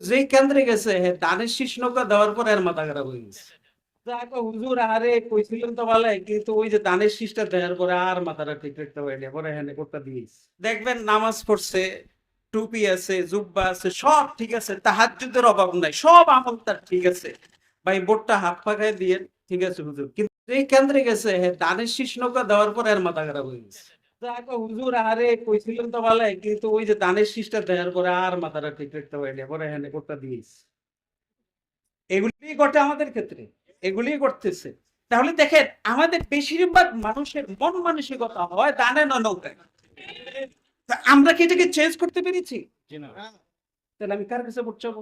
যেই কেন্দ্রে গেছে দানের শীষ দেওয়ার পর এর মাথা খারাপ হয়ে গেছে। হুজুর, আরে কইছিলেন তো ভালো কিন্তু ওই যে দানের শীষটা দেওয়ার পরে আর মাথাটা ঠিক রাখতে পারেনি পরে হ্যাঁ করতে দিয়েছে দেখবেন নামাজ পড়ছে, টুপি আছে, জুব্বা আছে, সব ঠিক আছে, তাহাজ্জুদের অভাব নাই, সব আমল তার ঠিক আছে। ভাই, বোটটা হাত পাখায় দিয়ে, ঠিক আছে হুজুর, কিন্তু এই কেন্দ্রে গেছে দানের শীষ দেওয়ার পর এর মাথা খারাপ হয়ে গেছে। হুজুর আরে কইছিলেন তো ভালো কিন্তু ওই যে দানের শীষটা দেওয়ার পরে আর মাথাটা ঠিক রাখতে পারেনি পরে হ্যাঁ করতে দিয়েছে এগুলি ঘটে আমাদের ক্ষেত্রে এগুলি করতেছে তাহলে দেখেন আমাদের বেশিরভাগ মানুষের মন মানসিকতা হয় দানে না নৌকায় আমরা কি এটাকে চেঞ্জ করতে পেরেছি? তাহলে আমি কার কাছে পড়তে যাব?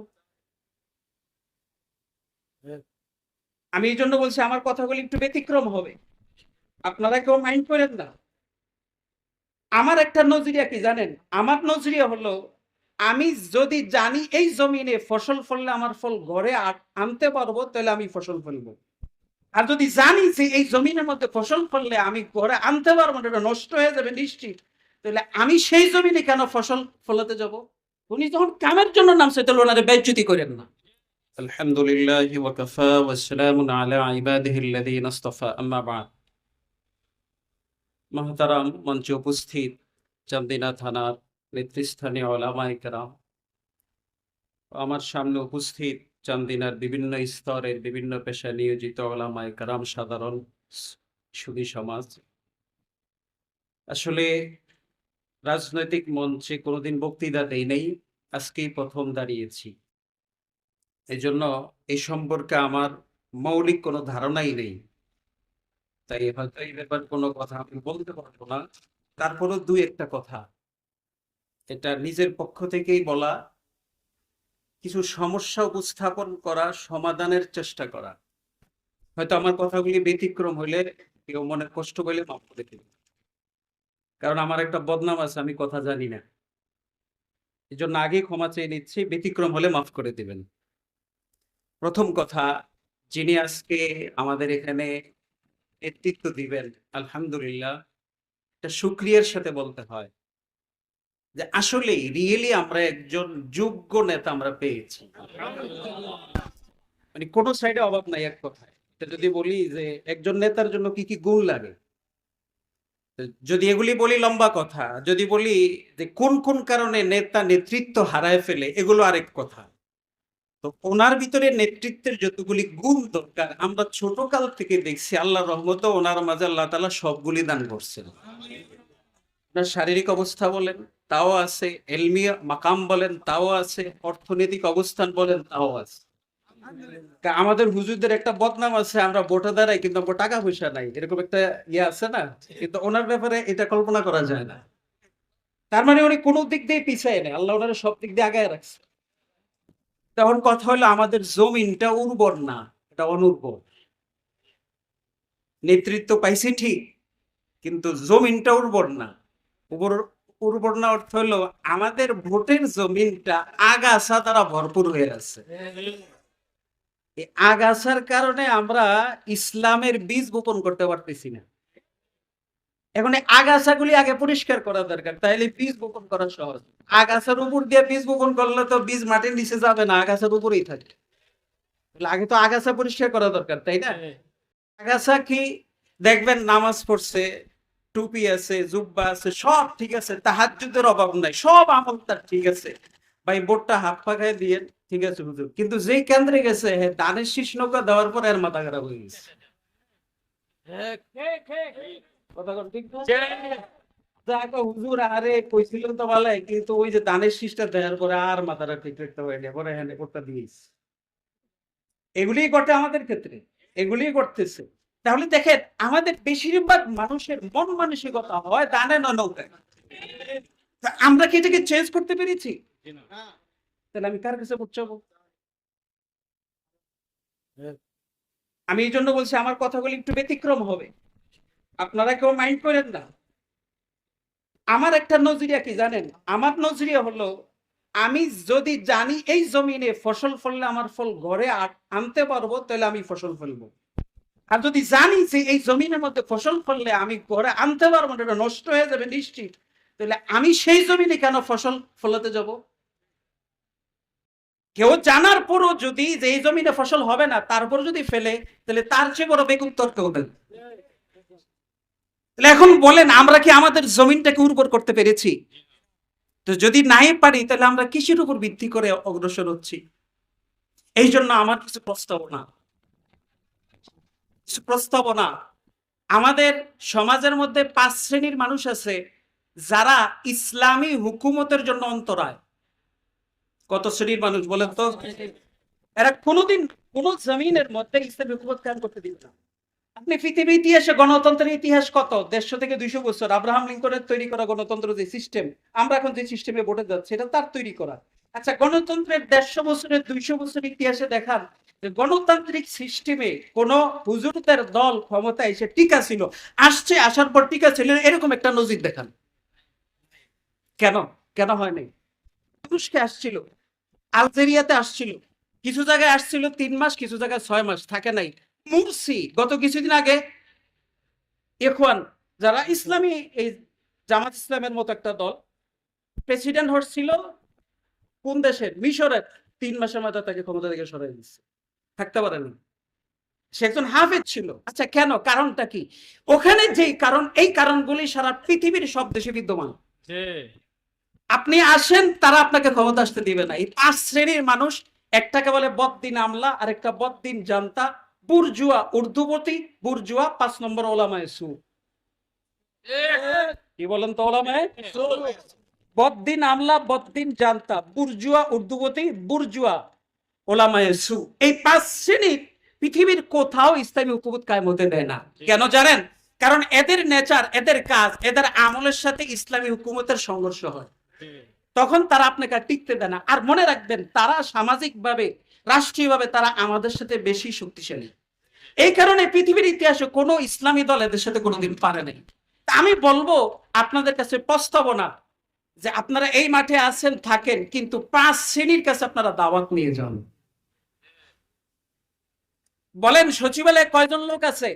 আমি এই জন্য বলছি আমার কথাগুলি একটু ব্যতিক্রম হবে। আপনারা কেউ মাইন্ড করেন না। আমার একটা নজরিয়া কি জানেন? আমার নজরিয়া হলো, আমি যদি জানি এই জমিনে ফসল ফললে আমার ফল ঘরে আনতে পারব, তাহলে আমি ফসল ফলবো। আর যদি জানি যে এই জমিনের মধ্যে ফসল ফললে আমি ঘরে আনতে পারব এটা নষ্ট হয়ে যাবে নিশ্চিত, তাহলে আমি সেই জমিনে কেন ফসল ফলাতে যাব? উনি যখন কামের জন্য নামছে, তাহলে ওনারে বেজ্জুতি করেন না। আলহামদুলিল্লাহ ওয়াকাফা ওয়াসসালামু আলা ইবাদিহিল্লাযীনা ইসতাফা আম্মা বা'দ। মহতারাম মঞ্চে উপস্থিত চান্দিনা থানার নেতৃস্থানীয় ওলামায়ে কেরাম আমার সামনে উপস্থিত চান্দিনার বিভিন্ন স্তরের বিভিন্ন পেশায় নিয়োজিত ওলামায়ে কেরাম সাধারণ স- সুধী সমাজ। আসলে রাজনৈতিক মঞ্চে কোনোদিন বক্তৃতা দেই নেই, আজকেই প্রথম দাঁড়িয়েছি। এই জন্য এই সম্পর্কে আমার মৌলিক কোনো ধারণাই নেই। তাই হয়তো এই ব্যাপার কোনো কথা আমি বলতে পারব না। তারপরও দুই একটা কথা। এটা নিজের পক্ষ থেকেই বলা, কিছু সমস্যা উপস্থাপন করা, সমাধানের চেষ্টা করা। হয়তো আমার কথাগুলি ব্যতিক্রম হইলে, কেউ মনে কষ্ট পেলে মাফ করে কারণ আমার একটা বদনাম আছে, আমি কথা জানি না। এই জন্য আগে ক্ষমা চেয়ে নিচ্ছি, ব্যতিক্রম হলে মাফ করে দিবেন। প্রথম কথা, যিনি আজকে আমাদের এখানে নেতৃত্ব দিবেন, আলহামদুলিল্লাহ এটা সুক্রিয়ার সাথে বলতে হয় যে আসলে রিয়েলি আমরা একজন যোগ্য নেতা আমরা পেয়েছি। মানে কোনো সাইডে অভাব নাই এক কথায়। যদি বলি যে একজন নেতার জন্য কি কি গুণ লাগে? যদি এগুলি বলি লম্বা কথা, যদি বলি যে কোন কোন কারণে নেতা নেতৃত্ব হারায় ফেলে, এগুলো আরেক কথা। তো ওনার ভিতরে নেতৃত্বের যতগুলি গুণ দরকার, আমরা ছোট কাল থেকে দেখছি আল্লাহ রহমত ওনার মাঝে আল্লাহ তালা সবগুলি দান করছেন। আপনার শারীরিক অবস্থা বলেন, তাও আছে। এলমিয়া মাকাম বলেন, তাও আছে। অর্থনৈতিক অবস্থান বলেন, তাও আছে। আমাদের হুজুরদের একটা বদনাম আছে, আমরা ভোটে দাঁড়াই কিন্তু আমার টাকা পয়সা নাই। এরকম একটা ইয়ে আছে না? কিন্তু ওনার ব্যাপারে এটা কল্পনা করা যায় না। তার মানে উনি কোনো দিক দিয়ে পিছিয়ে নেই। আল্লাহ ওনারা সব দিক দিয়ে আগায় রাখছে। তখন কথা হলো, আমাদের জমিনটা উর্বর না, এটা অনুর্বর। নেতৃত্ব পাইছি ঠিক, কিন্তু জমিনটা উর্বর না। উর্বর উর্বর না অর্থ হলো, আমাদের ভোটের জমিনটা আগাছা দ্বারা ভরপুর হয়ে আছে। আগাছার কারণে আমরা ইসলামের বীজ বপন করতে পারতেছি না। এখন আগাছাগুলি আগে পরিষ্কার করা দরকার তাইলে বীজ বপন করা সহজ। আগাছার উপর দিয়ে বীজ বপন করলে তো বীজ মাটির নিচে যাবে না আগাছার উপরেই থাকে আগে তো আগাছা পরিষ্কার করা দরকার তাই না? আগাছা কি দেখবেন নামাজ পড়ছে টুপি আছে জুব্বা আছে সব ঠিক আছে তাহাজ্জুদের অভাব নাই সব আমল তার ঠিক আছে। ভাই বোটটা হাত পাখায় দিয়ে ঠিক আছে হুজুর। কিন্তু যেই কেন্দ্রে গেছে হে দানের শীষ নৌকা দেওয়ার পর এর মাথা খারাপ হয়ে গেছে। কথা কোন ঠিক না? হুজুর আরে কইছিলেন তো ভালো কিন্তু ওই যে দানের শীষটা দেওয়ার পরে আর মাথাটা ঠিক রাখতে পারেনি পরে হ্যাঁ করতে দিয়েছে। এগুলি ঘটে আমাদের ক্ষেত্রে এগুলি করতেছে তাহলে দেখেন আমাদের বেশিরভাগ মানুষের মন মানসিকতা হয় দানে নৌকায়। আমরা কি এটাকে চেঞ্জ করতে পেরেছি? তাহলে আমি কার কাছে পড়তে যাব? আমি এই জন্য বলছি আমার কথাগুলি একটু ব্যতিক্রম হবে। আপনারা কেউ মাইন্ড করেন না। আমার একটা নজরিয়া কি জানেন? আমার নজরিয়া হলো, আমি যদি জানি এই জমিনে ফসল ফললে আমার ফল ঘরে আনতে পারব, তাহলে আমি ফসল ফলবো। আর যদি জানি যে এই জমিনের মধ্যে ফসল ফললে আমি ঘরে আনতে পারব না, এটা নষ্ট হয়ে যাবে নিশ্চিত, তাহলে আমি সেই জমিনে কেন ফসল ফলাতে যাব? কেউ জানার পরও যদি যে এই জমিনে ফসল হবে না তারপর যদি ফেলে, তাহলে তার চেয়ে বড় বেগুন তর্ক হবেন তাহলে এখন বলেন, আমরা কি আমাদের জমিনটাকে উর্বর করতে পেরেছি? তো যদি নাই পারি, তাহলে আমরা কৃষির উপর ভিত্তি করে অগ্রসর হচ্ছি? এই জন্য আমার কিছু প্রস্তাবনা। কিছু প্রস্তাবনা। আমাদের সমাজের মধ্যে পাঁচ শ্রেণির মানুষ আছে, যারা ইসলামী হুকুমতের জন্য অন্তরায়। কত শ্রেণির মানুষ বলেন তো? এরা কোনোদিন কোন জমিনের মধ্যে ইসলামী হুকুমত কায়েম করতে দিবে না। আপনি পৃথিবী ইতিহাসে গণতন্ত্রের ইতিহাস কত? দেড়শো থেকে দুইশো বছর। আব্রাহাম লিঙ্কনের তৈরি করা গণতন্ত্র যে সিস্টেম আমরা এখন যে সিস্টেমে ভোটে যাচ্ছি, এটা তার তৈরি করা। আচ্ছা গণতন্ত্রের দেড়শো বছরের দুইশো বছর ইতিহাসে দেখান গণতান্ত্রিক সিস্টেমে কোন হুজুরদের দল ক্ষমতায় এসে টিকা ছিল, আসছে, আসার পর টিকা ছিল, এরকম একটা নজির দেখান। কেন? কেন হয়নি তুরস্কে আসছিল, আলজেরিয়াতে আসছিল, কিছু জায়গায় আসছিল তিন মাস, কিছু জায়গায় ছয় মাস, থাকে নাই। মুরসি। গত কিছুদিন আগে ইখওয়ান যারা ইসলামী এই জামাত ইসলামের মতো একটা দল প্রেসিডেন্ট হচ্ছিল কোন দেশের? মিশরের। তিন মাসের মাথায় তাকে ক্ষমতা থেকে সরাই দিচ্ছে। থাকতে পারেনি। সে একজন হাফেজ ছিল। আচ্ছা কেন? কারণটা কি? ওখানে যেই কারণ এই কারণগুলি সারা পৃথিবীর সব দেশে বিদ্যমান। আপনি আসেন তারা আপনাকে ক্ষমতা আসতে দিবে না। এই পাঁচ শ্রেণির মানুষ একটাকে বলে বদ্দিন আমলা আর একটা বদ্দিন জানতা বুর্জুয়া উর্দুবতী বুর্জুয়া পাঁচ নম্বর ওলামায় সু। কি বলেন তো ওলামায়? বদ্দিন আমলা বদ্দিন জানতা বুর্জুয়া উর্দুবতী বুর্জুয়া ওলামায় সু। এই পাঁচ শ্রেণির পৃথিবীর কোথাও ইসলামী হুকুমত কায়েম হতে দেয় না। কেন জানেন? কারণ এদের নেচার এদের কাজ এদের আমলের সাথে ইসলামী হুকুমতের সংঘর্ষ হয়। তখন তারা আপনাকে টিকতে দেয় না। আর মনে রাখবেন তারা সামাজিকভাবে রাষ্ট্রীয়ভাবে তারা আমাদের সাথে বেশি শক্তিশালী। এই কারণে পৃথিবীর ইতিহাসে কোনো ইসলামী দল এদের সাথে কোনোদিন পারে নাই। আমি বলব আপনাদের কাছে প্রস্তাবনা যে আপনারা এই মাঠে আছেন, থাকেন, কিন্তু পাঁচ শ্রেণির কাছে আপনারা দাওয়াত নিয়ে যান। বলেন, সচিবালয়ে কয়জন লোক আছে?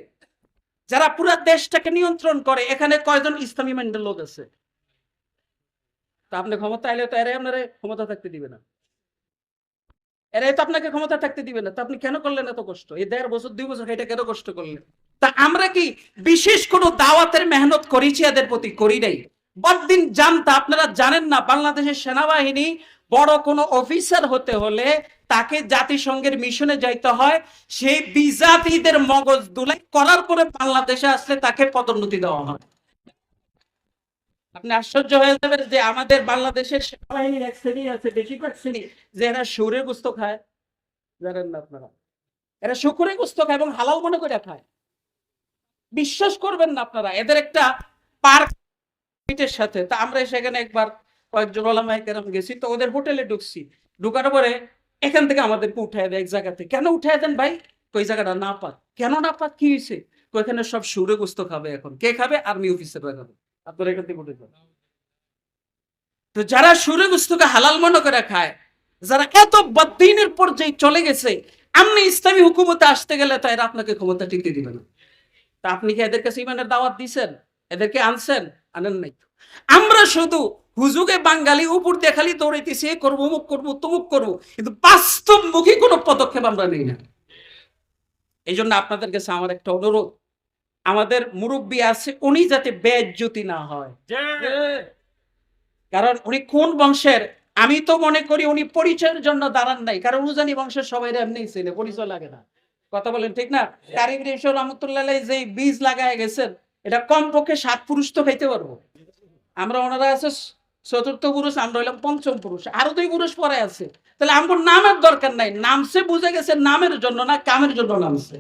যারা পুরো দেশটাকে নিয়ন্ত্রণ করে, এখানে কয়জন ইসলামী মাইন্ডের লোক আছে? তা আপনি ক্ষমতা এলে তো এরাই আপনারা ক্ষমতা থাকতে দিবে না। এরাই তো আপনাকে ক্ষমতা থাকতে দিবে না। তা আপনি কেন করলেন এত কষ্ট? এই দেড় বছর, দুই বছর এটা কেন কষ্ট করলেন? তা আমরা কি বিশেষ কোনো দাওয়াতের মেহনত করেছি এদের প্রতি করি নাই? বদিন জানতা আপনারা জানেন না, বাংলাদেশের সেনাবাহিনী বড় কোনো অফিসার হতে হলে তাকে জাতিসংঘের মিশনে যাইতে হয়। সেই বিজাতিদের মগজ দুলাই করার পরে বাংলাদেশে আসলে তাকে পদোন্নতি দেওয়া হয়। আপনি আশ্চর্য হয়ে যাবেন যে আমাদের বাংলাদেশের সেনাবাহিনীর এক শ্রেণি আছে, বেশিরভাগ শ্রেণি, যে এরা সুরের গুস্ত খায়। জানেন না আপনারা? এরা শুকুরে গুস্ত খায় এবং হালাল মনে করে খায়। বিশ্বাস করবেন না আপনারা, এদের একটা পার্ক সাথে। তা আমরা সেখানে একবার কয়েকজন ওলামাই কেরাম গেছি, তো ওদের হোটেলে ঢুকছি। ঢুকার পরে এখান থেকে আমাদেরকে উঠায় দেয় এক জায়গাতে। কেন উঠায় দেন ভাই? ওই জায়গাটা না পাক কেন না পাক কি হয়েছে ওইখানে সব সুরে গুস্ত খাবে এখন। কে খাবে? আর্মি অফিসাররা খাবে। তো যারা সুরে গুস্তকে হালাল মনে করে খায়, যারা এত বদিনের পর্যায়ে চলে গেছে আপনি ইসলামী হুকুমতে আসতে গেলে তো এরা আপনাকে ক্ষমতা টিকতে দিবে না। তা আপনি কি এদের কাছে ইমানের দাওয়াত দিছেন? এদেরকে আনছেন? আনেন নাই আমরা শুধু হুজুগে বাঙালি উপর দিয়ে খালি দৌড়াইতেছি করব মুখ করব, তমুক করব, কিন্তু বাস্তবমুখী কোনো পদক্ষেপ আমরা নেই না। এই জন্য আপনাদের কাছে আমার একটা অনুরোধ আমাদের মুরব্বী আছে উনি যাতে বেজ্জতি না হয়। কারণ উনি কোন বংশের আমি তো মনে করি উনি পরিচয়ের জন্য দাঁড়ান নাই কারণ উজানি বংশের সবাই এমনি ছিল পরিচয় লাগে না। কথা বলেন ঠিক না? কারিগরি রহমতুল্লাহ যে বীজ লাগায় গেছেন এটা কম পক্ষে সাত পুরুষ তো খাইতে পারব। আমরা ওনারা আছে চতুর্থ পুরুষ আমরা হইলাম পঞ্চম পুরুষ আরও দুই পুরুষ পরে আছে। তাহলে আমার নামের দরকার নাই নামছে বুঝে গেছে নামের জন্য না কামের জন্য নামছে।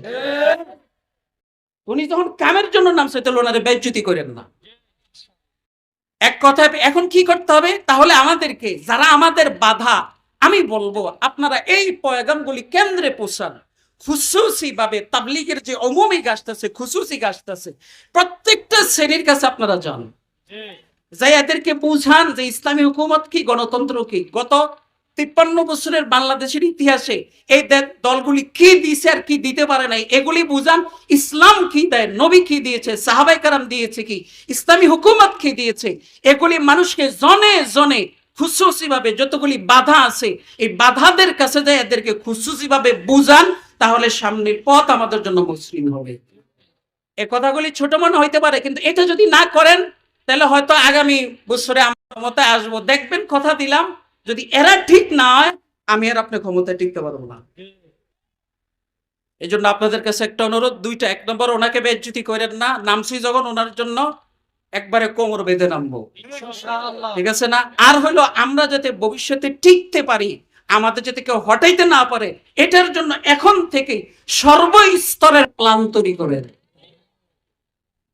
উনি যখন কামের জন্য নামছে তাহলে ওনারে বেজ্জতি করেন না। এক কথায় এখন কি করতে হবে? তাহলে আমাদেরকে যারা আমাদের বাধা আমি বলব আপনারা এই পয়গামগুলি কেন্দ্রে পৌঁছান। খুশুসি ভাবে তাবলিগের যে অমুমি গাছটাছে খুশুসি গাছটাছে প্রত্যেকটা শ্রেণির কাছে আপনারা যান। যাই এদেরকে বুঝান যে ইসলামী হুকুমত কি গণতন্ত্র কি গত তিপ্পান্ন বছরের বাংলাদেশের ইতিহাসে এই দলগুলি কি দিয়েছে আর কি দিতে পারে নাই, এগুলি বুঝান। ইসলাম কি দেয়, নবী কি দিয়েছে, সাহাবাই কারাম দিয়েছে কি, ইসলামী হুকুমত কি দিয়েছে, এগুলি মানুষকে জনে জনে খুশুসি ভাবে যতগুলি বাধা আছে, এই বাধাদের কাছে যায় এদেরকে খুশুসি ভাবে বুঝান, তাহলে সামনের পথ আমাদের জন্য মসৃণ হবে। এ কথাগুলি ছোট মনে হইতে পারে, কিন্তু এটা যদি না করেন, তাহলে হয়তো আগামী বছরে আমার ক্ষমতায় আসব। দেখবেন, কথা দিলাম। যদি এরা ঠিক না হয় আমি আর আপনার ক্ষমতায় টিকতে পারব না। এই জন্য আপনাদের কাছে একটা অনুরোধ দুইটা। এক নম্বর ওনাকে বেজ্জুতি করেন না নামছি যখন ওনার জন্য একবারে কোমর বেঁধে নামবো। ঠিক আছে না? আর হলো আমরা যাতে ভবিষ্যতে টিকতে পারি আমাদের যাতে কেউ হটাইতে না পারে এটার জন্য এখন থেকে সর্বস্তরের প্ল্যান তৈরি করেন।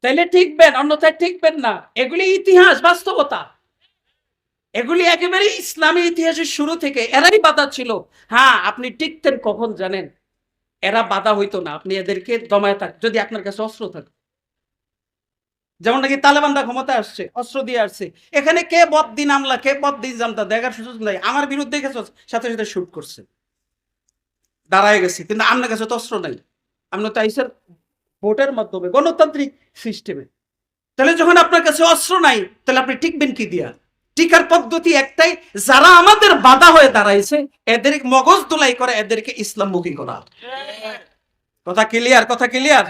তাইলে ঠিকবেন অন্যথায় ঠিকবেন না। এগুলি ইতিহাস বাস্তবতা। এগুলি একেবারে ইসলামী ইতিহাসের শুরু থেকে এরাই বাধা ছিল। হ্যাঁ আপনি টিকতেন কখন জানেন? এরা বাধা হইতো না। আপনি এদেরকে দমায় থাক, যদি আপনার কাছে অস্ত্র থাকে। যেমন নাকি তালেবানরা ক্ষমতা আসছে, অস্ত্র দিয়ে আসছে। এখানে কে বদ্দি নামলা কে বদ্দি জানতা দেখার সুযোগ নাই। আমার বিরুদ্ধে গেছে সাথে সাথে শুট করছে। দাঁড়ায় গেছে, কিন্তু আপনার কাছে তো অস্ত্র নাই। আপনি তো আইসের ভোটের মাধ্যমে গণতান্ত্রিক সিস্টেমে তাহলে যখন আপনার কাছে অস্ত্র নাই, তাহলে আপনি টিকবেন কি দিয়া? টিকার পদ্ধতি একটাই, যারা আমাদের বাধা হয়ে দাঁড়াইছে এদের মগজ দোলাই করে এদেরকে ইসলামমুখী করা। কথা ক্লিয়ার কথা ক্লিয়ার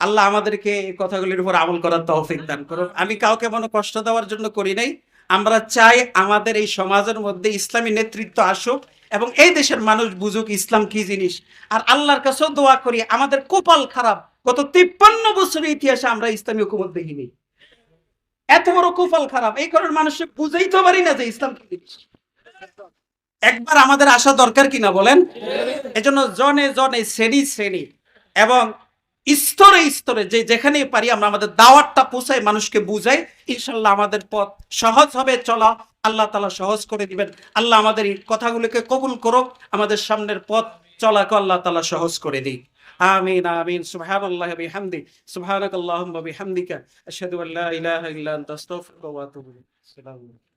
আল্লাহ আমাদেরকে কথাগুলির উপর আমল করার তৌফিক দান করুন আমি কাউকে মনে কষ্ট দেওয়ার জন্য করি নাই। আমরা চাই আমাদের এই সমাজের মধ্যে ইসলামী নেতৃত্ব আসুক এবং এই দেশের মানুষ বুঝুক ইসলাম কি জিনিস। আর আল্লাহর কাছেও দোয়া করি, আমাদের কপাল খারাপ। গত তিপ্পান্ন বছরের ইতিহাসে আমরা ইসলামী হুকুমত দেখিনি। এত বড় কপাল খারাপ। এই কারণে মানুষকে বুঝাইতে পারি না যে ইসলাম কি জিনিস। একবার আমাদের আসা দরকার কিনা বলেন? এজন্য জনে জনে, শ্রেণি শ্রেণি এবং স্তরে স্তরে যে যেখানেই পারি আমরা আমাদের দাওয়াতটা পৌঁছাই, মানুষকে বুঝাই ইনশাল্লাহ আমাদের পথ সহজ হবে, চলা। আল্লাহ তালা সহজ করে দিবেন। আল্লাহ আমাদের এই কথাগুলোকে কবুল করুক, আমাদের সামনের পথ চলাকে আল্লাহ তালা সহজ করে آمين آمين. سبحان الله بحمدك سبحانك اللهم بحمدك أشهد أن لا إله إلا أنت أستغفرك وأتوب إليك. السلام عليكم.